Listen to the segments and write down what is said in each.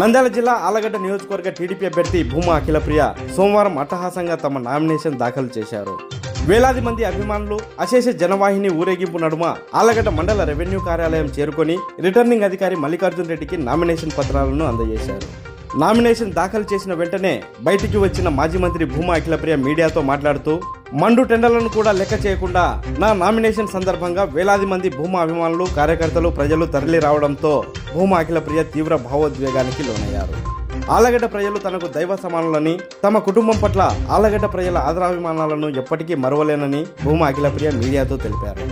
నంద్యాల జిల్లా ఆలగడ్డ నియోజకవర్గ టీడీపీ అభ్యర్థి భూమా అఖిలప్రియ సోమవారం అట్టహాసంగా తమ నామినేషన్ దాఖలు చేశారు. వేలాది మంది అభిమానులు అశేష జనవాహిని ఊరేగింపు నడుమ ఆలగడ్డ మండల రెవెన్యూ కార్యాలయం చేరుకొని రిటర్నింగ్ అధికారి మల్లికార్జున్ రెడ్డికి నామినేషన్ పత్రాలను అందజేశారు. నామినేషన్ దాఖలు చేసిన వెంటనే బయటికి వచ్చిన మాజీ మంత్రి భూమా అఖిలప్రియ మీడియాతో మాట్లాడుతూ మండు టెండర్లను కూడా లెక్క చేయకుండా నా నామినేషన్ సందర్భంగా వేలాది మంది భూమా అభిమానులు కార్యకర్తలు ప్రజలు తరలి రావడంతో భూమా అఖిలప్రియ తీవ్ర భావోద్వేగానికి లోనయ్యారు. ఆలగడ్డ ప్రజలు తనకు దైవ సమానులని తమ కుటుంబం పట్ల ఆలగడ్డ ప్రజల ఆదరాభిమానాలను ఎప్పటికీ మరవలేనని భూమా అఖిలప్రియ మీడియాతో తెలిపారు.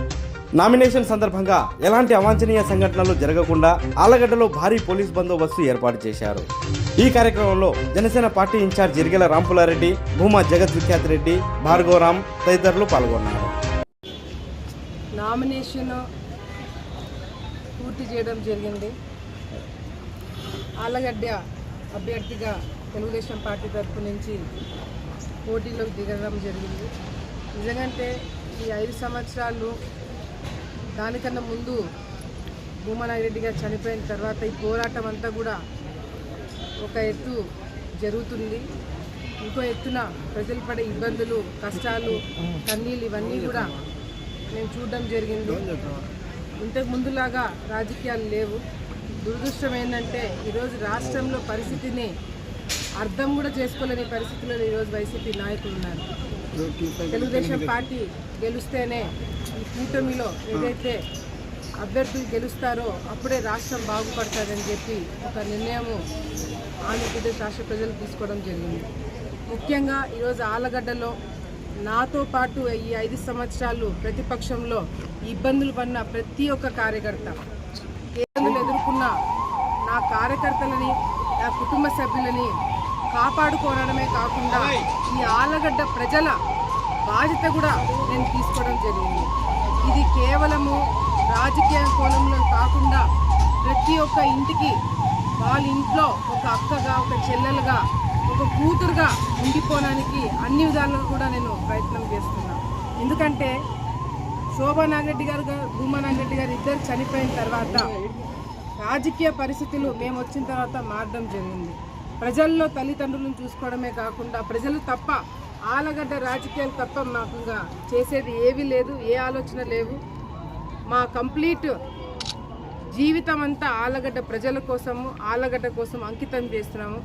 నామినేషన్ సందర్భంగా ఎలాంటి అవాంఛనీయ సంఘటనలు జరగకుండా ఆలగడ్డలో భారీ పోలీస్ బందోబస్తు ఏర్పాటు చేశారు. ఈ కార్యక్రమంలో Janasena party in charge Irigela Rampulareddy Bhuma Jagat Vikhyat Reddy Bhargav Ram తదితరులు పాల్గొన్నారు. నామినేషన్ పూర్తి చేయడం జరిగింది. ఆలగడ్డ అభ్యర్థిగా తెలుగుదేశం పార్టీ తరఫు నుంచి పోటీలోకి దిగడం జరిగింది. నిజంగా ఈ ఐదు సంవత్సరాలు దానికన్నా ముందు భూమనాగిరెడ్డి గారు చనిపోయిన తర్వాత ఈ పోరాటం అంతా కూడా ఒక ఎత్తు జరుగుతుంది. ఇంకో ఎత్తున ప్రజలు పడే ఇబ్బందులు కష్టాలు కన్నీళ్ళు ఇవన్నీ కూడా మేము చూడడం జరిగింది. ఇంతకు ముందులాగా రాజకీయాలు లేవు. దురదృష్టం ఏంటంటే ఈరోజు రాష్ట్రంలో పరిస్థితిని అర్థం కూడా చేసుకోలేని పరిస్థితుల్లో ఈరోజు వైసీపీ నాయకులు ఉన్నారు. తెలుగుదేశం పార్టీ గెలుస్తేనే ఈ కూటమిలో ఏదైతే అభ్యర్థులు గెలుస్తారో అప్పుడే రాష్ట్రం బాగుపడుతుందని చెప్పి ఒక నిర్ణయము ఆంధ్రప్రదేశ్ రాష్ట్ర ప్రజలు తీసుకోవడం జరిగింది. ముఖ్యంగా ఈరోజు ఆలగడ్డలో నాతో పాటు ఈ ఐదు సంవత్సరాలు ప్రతిపక్షంలో ఇబ్బందులు పడిన ప్రతి ఒక్క కార్యకర్త ఇబ్బందులు ఎదుర్కొన్న నా కార్యకర్తలని నా కుటుంబ సభ్యులని కాపాడుకోవడమే కాకుండా ఈ ఆలగడ్డ ప్రజల బాధ్యత కూడా నేను తీసుకోవడం జరిగింది. ఇది కేవలము రాజకీయ కోణంలో కాకుండా ప్రతి ఒక్క ఇంటికి వాళ్ళ ఇంట్లో ఒక అక్కగా ఒక చెల్లెలుగా ఒక కూతురుగా ఉండిపోవడానికి అన్ని విధాలుగా కూడా నేను ప్రయత్నం చేస్తున్నాను ఎందుకంటే శోభా నాగరెడ్డి గారు గా- భూమా నాగరెడ్డి గారు ఇద్దరు చనిపోయిన తర్వాత రాజకీయ పరిస్థితులు మేము వచ్చిన తర్వాత మారడం జరిగింది. ప్రజల్లో తల్లిదండ్రులను చూసుకోవడమే కాకుండా ప్రజలు తప్ప ఆలగడ్డ రాజకీయాలు తప్ప మాకు చేసేది ఏమీ లేదు ఏ ఆలోచన లేవు. మా కంప్లీట్ జీవితం అంతా ఆలగడ్డ ప్రజల కోసము ఆలగడ్డ కోసం అంకితం చేస్తున్నాము.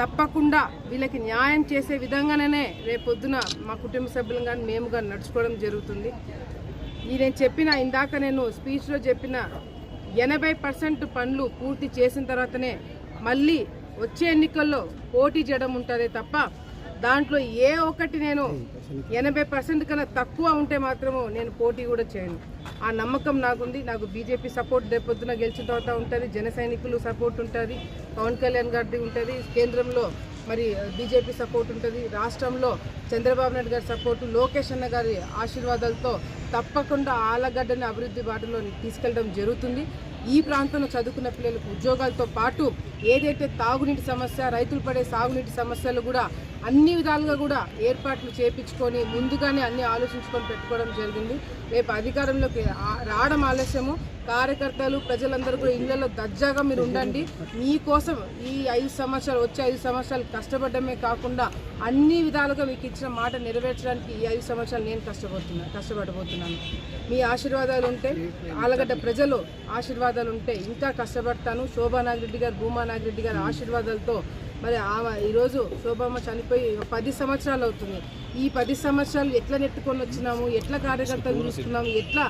తప్పకుండా వీళ్ళకి న్యాయం చేసే విధంగానే రేపొద్దున మా కుటుంబ సభ్యులు కానీ మేము కానీ నడుచుకోవడం జరుగుతుంది. ఈ నేను చెప్పిన ఇందాక నేను స్పీచ్లో చెప్పిన ఎనభై పర్సెంట్ పనులు పూర్తి చేసిన తర్వాతనే మళ్ళీ వచ్చే ఎన్నికల్లో పోటీ చేయడం ఉంటుంది తప్ప దాంట్లో ఏ ఒక్కటి నేను ఎనభై పర్సెంట్ కన్నా తక్కువ ఉంటే మాత్రము నేను పోటీ కూడా చేయను. ఆ నమ్మకం నాకుంది. నాకు బీజేపీ సపోర్ట్ రేపొద్దున గెలిచిన తర్వాత ఉంటుంది. జన సైనికులు సపోర్ట్ ఉంటుంది. పవన్ కళ్యాణ్ గారిది ఉంటుంది. కేంద్రంలో మరి బీజేపీ సపోర్ట్ ఉంటుంది. రాష్ట్రంలో చంద్రబాబు నాయుడు గారి సపోర్టు లోకేష్ అన్న గారి ఆశీర్వాదాలతో తప్పకుండా ఆలగడ్డని అభివృద్ధి బాటలో తీసుకెళ్ళడం జరుగుతుంది. ఈ ప్రాంతంలో చదువుకున్న పిల్లలకు ఉద్యోగాలతో పాటు ఏదైతే తాగునీటి సమస్య రైతులు పడే సాగునీటి సమస్యలు కూడా అన్ని విధాలుగా కూడా ఏర్పాట్లు చేపించుకొని ముందుగానే అన్ని ఆలోచించుకొని పెట్టుకోవడం జరిగింది. రేపు అధికారంలోకి రావడం ఆలస్యము. కార్యకర్తలు ప్రజలందరూ కూడా ఇళ్ళలో దర్జాగా మీరు ఉండండి. మీకోసం ఈ ఐదు సంవత్సరాలు వచ్చే ఐదు సంవత్సరాలు కష్టపడమే కాకుండా అన్ని విధాలుగా మీకు ఇచ్చిన మాట నెరవేర్చడానికి ఈ ఐదు సంవత్సరాలు నేను కష్టపడుతున్నాను కష్టపడబోతున్నాను. మీ ఆశీర్వాదాలు ఉంటే ఆలగడ్డ ప్రజలు ఆశీర్వాదాలు ఉంటే ఇంకా కష్టపడతాను. శోభా నాగిరెడ్డి గారు భూమా నాగిరెడ్డి గారి ఆశీర్వాదాలతో మరి ఆమె ఈరోజు శోభమ్మ చనిపోయి పది సంవత్సరాలు అవుతుంది. ఈ పది సంవత్సరాలు ఎట్లా నెట్టుకొని వచ్చినాము? ఎట్లా కార్యకర్తలు చూస్తున్నాము? ఎట్లా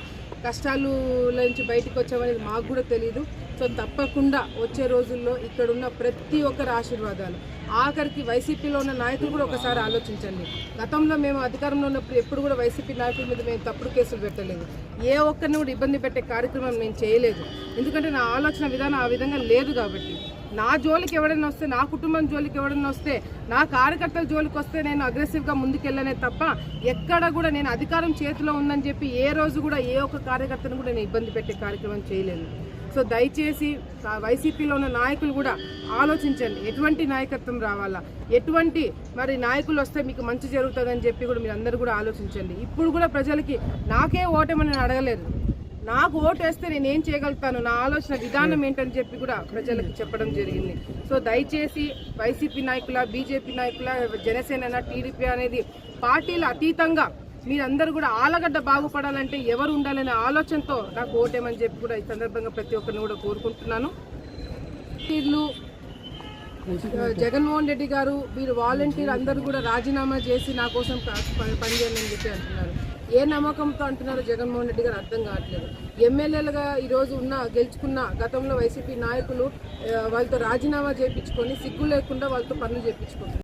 కష్టాలు నుంచి బయటకు వచ్చామనేది మాకు కూడా తెలియదు సో తప్పకుండా వచ్చే రోజుల్లో ఇక్కడున్న ప్రతి ఒక్కరి ఆశీర్వాదాలు. ఆఖరికి వైసీపీలో ఉన్న నాయకులు కూడా ఒకసారి ఆలోచించండి. గతంలో మేము అధికారంలో ఉన్నప్పుడు ఎప్పుడు కూడా వైసీపీ నాయకుల మీద మేము తప్పుడు కేసులు పెట్టలేదు. ఏ ఒక్కరిని కూడా ఇబ్బంది పెట్టే కార్యక్రమం నేను చేయలేదు. ఎందుకంటే నా ఆలోచన విధానం ఆ విధంగా లేదు కాబట్టి. నా జోలికి ఎవడైనా వస్తే నా కుటుంబం జోలికి ఎవడైనా వస్తే నా కార్యకర్తల జోలికి వస్తే నేను అగ్రెసివ్గా ముందుకెళ్ళనే తప్ప ఎక్కడ కూడా నేను అధికారం చేతిలో ఉందని చెప్పి ఏ రోజు కూడా ఏ ఒక్క కార్యకర్తను కూడా నేను ఇబ్బంది పెట్టే కార్యక్రమం చేయలేదు. సో దయచేసి వైసీపీలో ఉన్న నాయకులు కూడా ఆలోచించండి. ఎటువంటి నాయకత్వం రావాలా? ఎటువంటి మరి నాయకులు వస్తే మీకు మంచి జరుగుతుందని చెప్పి కూడా మీరు అందరూ కూడా ఆలోచించండి. ఇప్పుడు కూడా ప్రజలకి నాకే ఓటమని అడగలేదు. నాకు ఓటు వేస్తే నేను ఏం చేయగలుగుతాను? నా ఆలోచన విధానం ఏంటని చెప్పి కూడా ప్రజలకు చెప్పడం జరిగింది. సో దయచేసి వైసీపీ నాయకుల బీజేపీ నాయకుల జనసేన టీడీపీ అనేది పార్టీల అతీతంగా మీరందరూ కూడా ఆలగడ్డ బాగుపడాలంటే ఎవరు ఉండాలనే ఆలోచనతో నాకు ఓటేమని చెప్పి కూడా ఈ సందర్భంగా ప్రతి ఒక్కరిని కూడా కోరుకుంటున్నాను. వీళ్ళు జగన్మోహన్ రెడ్డి గారు వీరు వాలంటీర్ అందరూ కూడా రాజీనామా చేసి నా కోసం ప- పనిచేయండి అని చెప్పి అంటున్నారు. ఏ నమ్మకంతో అంటున్నారో జగన్మోహన్ రెడ్డి గారు అర్థం కావట్లేదు. ఎమ్మెల్యేలుగా ఈరోజు ఉన్న గెలుచుకున్న గతంలో వైసీపీ నాయకులు వాళ్ళతో రాజీనామా చేయించుకొని సిగ్గు లేకుండా వాళ్ళతో పనులు చేయించుకుంటున్నారు.